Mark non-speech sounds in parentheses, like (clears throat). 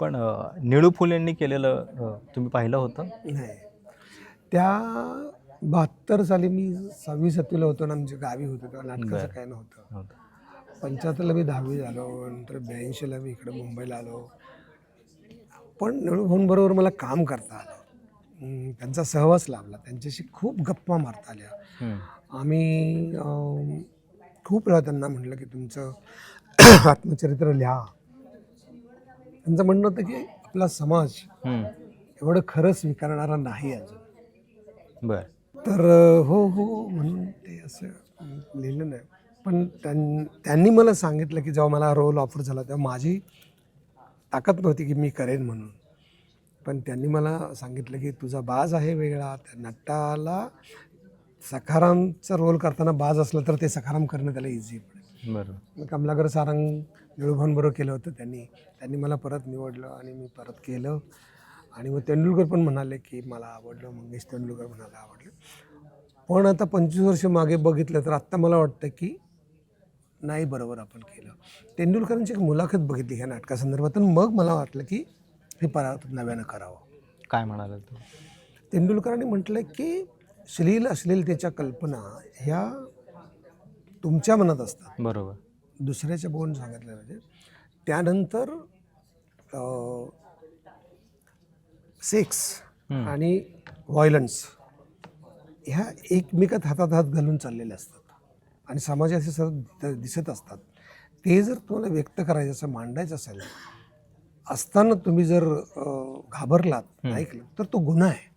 पण अ, निळू फुलेंनी केलेलं अ, तुम्ही पाहिलं होतं? नाही. त्या बहात्तर साली मी सहावी सातवीला होतो ना आमच्या गावी होतो तेव्हा नाटकाचं. काय नव्हतं. नव्हतं. पंच्याहत्तरला मी दहावी झालो नंतर ब्याऐंशीला मी इकडे मुंबईला आलो. पण निळू बरोबर मला काम करता आलं. अं, त्यांचा सहवास लाभला. त्यांच्याशी खूप गप्पा मारता आल्या. हम्म. आम्ही अं, खूप वेळा त्यांना म्हटलं की तुमचं (clears throat) आत्मचरित्र लिहा. त्यांचं म्हणणं होतं की आपला समाज. एवढं खरं स्वीकारणारा नाही अजून. बर. तर हो हो म्हणून ते असं लिहिलं नाही. पण त्यां त्यांनी मला सांगितलं की जेव्हा मला रोल ऑफर झाला तेव्हा माझी ताकद नव्हती की मी करेन म्हणून. पण त्यांनी मला सांगितलं की तुझा बाज आहे वेगळा त्या नटाला सखारामचा रोल करताना बाज असलं तर ते सखाराम करणं त्याला इझी पडेल. बरोबर. कमलाकर सारंग निळूभानबरोबर केलं होतं त्यांनी. त्यांनी मला परत निवडलं आणि मी परत केलं. आणि मग तेंडुलकर पण म्हणाले की मला आवडलं मंगेश तेंडुलकर म्हणाला आवडलं. पण आता पंचवीस वर्ष मागे बघितलं तर आत्ता मला वाटतं की नाही बरोबर आपण केलं. तेंडुलकरांची एक मुलाखत बघितली ह्या नाटकासंदर्भात मग मला वाटलं की हे परत नव्यानं करावं. काय म्हणाला तू? तेंडुलकरांनी म्हटलं की श्लील अश्लीलतेच्या कल्पना ह्या तुमच्या मनात असतात. बरोबर. दुसऱ्याच्या बोन सांगितलं म्हणजे त्यानंतर सेक्स. आणि व्हायलन्स ह्या एकमेकात हातात हात घालून चाललेले असतात. आणि समाजात असे सतत दिसत असतात. ते जर तुम्हाला व्यक्त करायचं असं मांडायचं असेल असताना तुम्ही जर घाबरलात ऐकलं तर तो गुन्हा आहे.